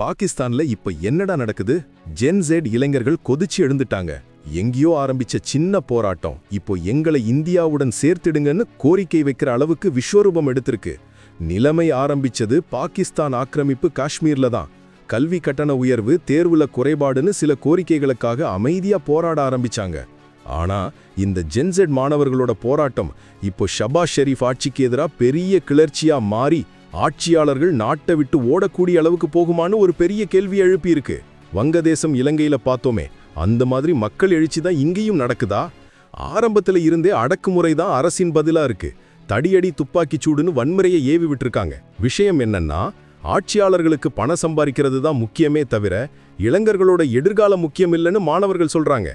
பாகிஸ்தான்ல இப்ப என்னடா நடக்குது? ஜென்செட் இளைஞர்கள் கொதிச்சு எழுந்துட்டாங்க. எங்கேயோ ஆரம்பிச்ச சின்ன போராட்டம். இப்போ எங்களை இந்தியாவுடன் சேர்த்திடுங்கன்னு கோரிக்கை வைக்கிற அளவுக்கு விஸ்வரூபம் எடுத்திருக்கு. நிலைமை ஆரம்பிச்சது பாகிஸ்தான் ஆக்கிரமிப்பு காஷ்மீர்ல தான். கல்வி கட்டண உயர்வு தேர்வுல குறைபாடுன்னு சில கோரிக்கைகளுக்காக அமைதியா போராட ஆரம்பிச்சாங்க. ஆனா இந்த ஜென்செட் மாணவர்களோட போராட்டம் இப்போ ஷபாஸ் ஷெரீஃப் ஆட்சிக்கு எதிராக பெரிய கிளர்ச்சியா மாறி ஆட்சியாளர்கள் நாட்டை விட்டு ஓடக்கூடிய அளவுக்கு போகுமான்னு ஒரு பெரிய கேள்வி எழுப்பியிருக்கு. வங்கதேசம் இலங்கையில பார்த்தோமே அந்த மாதிரி மக்கள் எழுச்சி தான் இங்கேயும் நடக்குதா? ஆரம்பத்துல இருந்தே அடக்குமுறை தான் அரசின் பதிலா இருக்கு. தடியடி துப்பாக்கி சூடுன்னு வன்முறையை ஏவி விட்டுருக்காங்க. விஷயம் என்னன்னா ஆட்சியாளர்களுக்கு பணம் சம்பாதிக்கிறது தான் முக்கியமே தவிர இளைஞர்களோட எதிர்காலம் முக்கியம் இல்லைன்னு மாணவர்கள் சொல்றாங்க.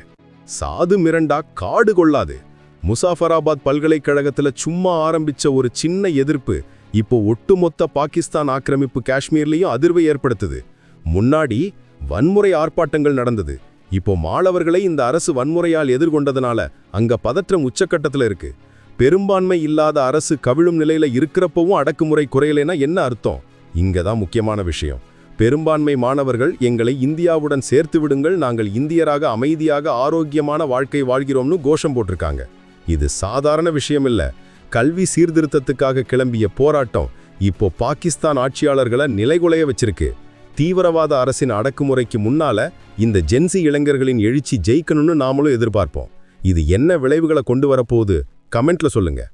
சாது மிரண்டா காடு கொள்ளாது. முசாஃபராபாத் பல்கலைக்கழகத்தில் சும்மா ஆரம்பிச்ச ஒரு சின்ன எதிர்ப்பு இப்போ ஒட்டுமொத்த பாகிஸ்தான் ஆக்கிரமிப்பு காஷ்மீர்லேயும் அதிர்வை ஏற்படுத்துது. முன்னாடி வன்முறை ஆர்ப்பாட்டங்கள் நடந்தது. இப்போ மாணவர்களை இந்த அரசு வன்முறையால் எதிர்கொண்டதுனால அங்க பதற்றம் உச்சக்கட்டத்தில் இருக்கு. பெரும்பான்மை இல்லாத அரசு கவிழும் நிலையில இருக்கிறப்பவும் அடக்குமுறை குறையலைன்னா என்ன அர்த்தம்? இங்க தான் முக்கியமான விஷயம். பெரும்பான்மை மாணவர்கள் எங்களை இந்தியாவுடன் சேர்த்து விடுங்கள் நாங்கள் இந்தியராக அமைதியாக ஆரோக்கியமான வாழ்க்கை வாழ்கிறோம்னு கோஷம் போட்டிருக்காங்க. இது சாதாரண விஷயம் இல்லை கல்வி சீர்திருத்தத்துக்காக கிளம்பிய போராட்டம் இப்போ பாகிஸ்தான் ஆட்சியாளர்களை நிலைகுலைய வச்சிருக்கு. தீவிரவாத அரசின் அடக்குமுறைக்கு முன்னால இந்த ஜென்சி இளைஞர்களின் எழுச்சி ஜெயிக்கணும்னு நாமளும் எதிர்பார்ப்போம். இது என்ன விளைவுகளை கொண்டு வரப்போகுது? கமெண்ட்ல சொல்லுங்க.